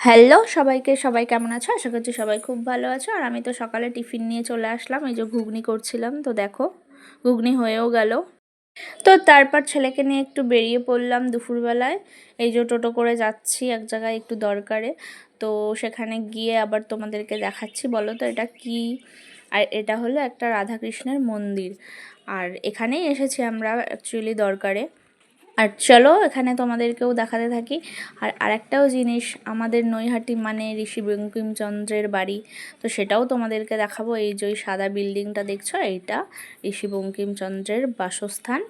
Hello সবাইকে, সবাই কেমন আছো? আশা করছি সবাই খুব ভালো আছো। আর আমি তো সকালে টিফিন নিয়ে চলে আসলাম। এই যে ঘুগনি করছিলাম, তো দেখো ঘুগনি হয়েও গেল। তো তারপর ছেলেকে নিয়ে একটু বেরিয়ে পড়লাম দুপুরবেলায়। এই যে টোটো করে যাচ্ছি, এক জায়গায় একটু দরকারে। তো সেখানে গিয়ে আবার তোমাদেরকে দেখাচ্ছি, বলো তো এটা কি? আর এটা হলো একটা রাধাকৃষ্ণের মন্দির। আর এখানেই এসেছি আমরা অ্যাকচুয়ালি দরকারে। আর চলো এখানে তোমাদেরকেও দেখাতে থাকি। আর আরেকটাও জিনিস, আমাদের নৈহাটি মানে ঋষি বঙ্কিমচন্দ্রের বাড়ি, তো সেটাও তোমাদেরকে দেখাবো। এই যে ওই সাদা বিল্ডিংটা দেখছ, এইটা ঋষি বঙ্কিমচন্দ্রের বাসস্থান।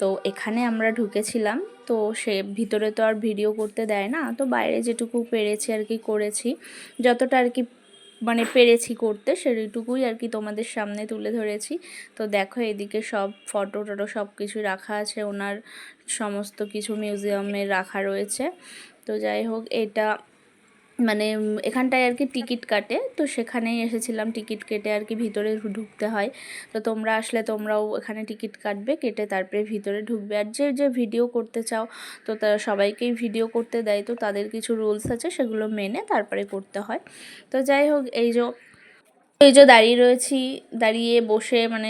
তো এখানে আমরা ঢুকেছিলাম, তো সে ভিতরে তো আর ভিডিও করতে দেয় না, তো বাইরে যেটুকু পেরেছি আর কি করেছি, যতটা আর কি মানে পেরেছি করতে সেইটুকুই আর কি তোমাদের সামনে তুলে ধরেছি। তো দেখো এদিকে সব ফটো টটো সব কিছু রাখা আছে, ওনার সমস্ত কিছু মিউজিয়ামে রাখা রয়েছে। তো যাই হোক, এটা মানে এখানটায় আর কি টিকিট কাটে। তো সেখানেই এসেছিলাম, টিকিট কেটে আর কি ভিতরে ঢুকতে হয়। তো তোমরা আসলে তোমরাও এখানে টিকিট কাটবে, কেটে তারপরে ভিতরে ঢুকবে। আর যে যে ভিডিও করতে চাও, তো তারা সবাইকেই ভিডিও করতে দেয়। তো তাদের কিছু রুলস আছে, সেগুলো মেনে তারপরে করতে হয়। তো যাই হোক, এই যে এই যে দাঁড়িয়ে রয়েছি, দাঁড়িয়ে বসে মানে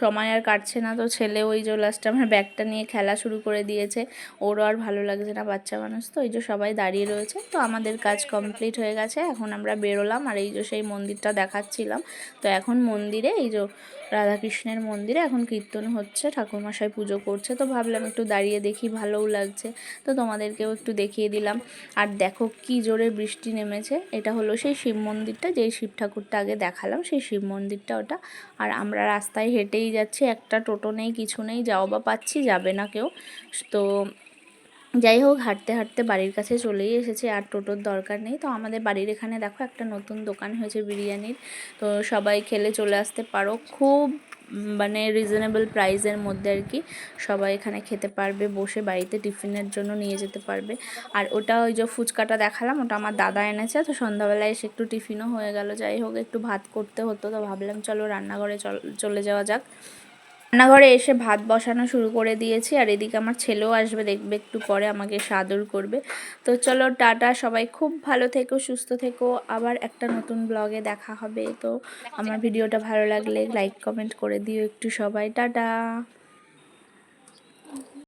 সময় আর কাটছে না তো ছেলে ওই যে লাস্টে আমার ব্যাগটা নিয়ে খেলা শুরু করে দিয়েছে। ওরও আর ভালো লাগছে না, বাচ্চা মানুষ তো, এই যে সবাই দাঁড়িয়ে রয়েছে। তো আমাদের কাজ কমপ্লিট হয়ে গেছে, এখন আমরা বেরোলাম আর এই যে সেই মন্দিরটা দেখাচ্ছিলাম। তো এখন মন্দিরে, এই যে রাধাকৃষ্ণের মন্দিরে এখন কীর্তন হচ্ছে, ঠাকুরমশাই পুজো করছে। তো ভাবলাম একটু দাঁড়িয়ে দেখি, ভালোও লাগছে। তো তোমাদেরকেও একটু দেখিয়ে দিলাম। আর দেখো কি জোরে বৃষ্টি নেমেছে, এটা হলো সেই শিব মন্দিরটা, যেই শিব ঠাকুরটা আগে দেখালাম, সেই শিব মন্দিরটা ওটা। আর আমরা রাস্তায় হেঁটেই যাচ্ছি, একটা টোটো নেই, কিছু নেই, যাও বা পাচ্ছি, যাবে না কেউ। তো যাই হোক, হাঁটতে হাঁটতে বাড়ির কাছে চলেই এসেছে, আর টোটোর দরকার নেই। তো আমাদের বাড়ির এখানে দেখো একটা নতুন দোকান হয়েছে বিরিয়ানির। তো সবাই খেলে চলে আসতে পারো। খুব মানে রিজনেবল প্রাইসের মধ্যে আর কি সবাই এখানে খেতে পারবে, বসে বাড়িতে টিফিনের জন্য নিয়ে যেতে পারবে। আর ওটা ওই যে ফুচকাটা দেখালাম, ওটা আমার দাদা এনেছে, তো সন্ধ্যাবেলায় এসে একটু টিফিনও হয়ে গেল। যাই হোক, একটু ভাত করতে হতো, তো ভাবলাম চলো রান্নাঘরে চলে যাওয়া যাক। রান্নাঘরে এসে ভাত বসানো শুরু করে দিয়েছি, আর এদিকে আমার ছেলেও আসবে, দেখবে একটু পরে আমাকে সাদর করবে। তো চলো, টাটা, সবাই খুব ভালো থেকো, সুস্থ থেকো। আবার একটা নতুন ব্লগে দেখা হবে। তো আমার ভিডিওটা ভালো লাগলে লাইক, কমেন্ট করে দিও একটু সবাই। টাটা!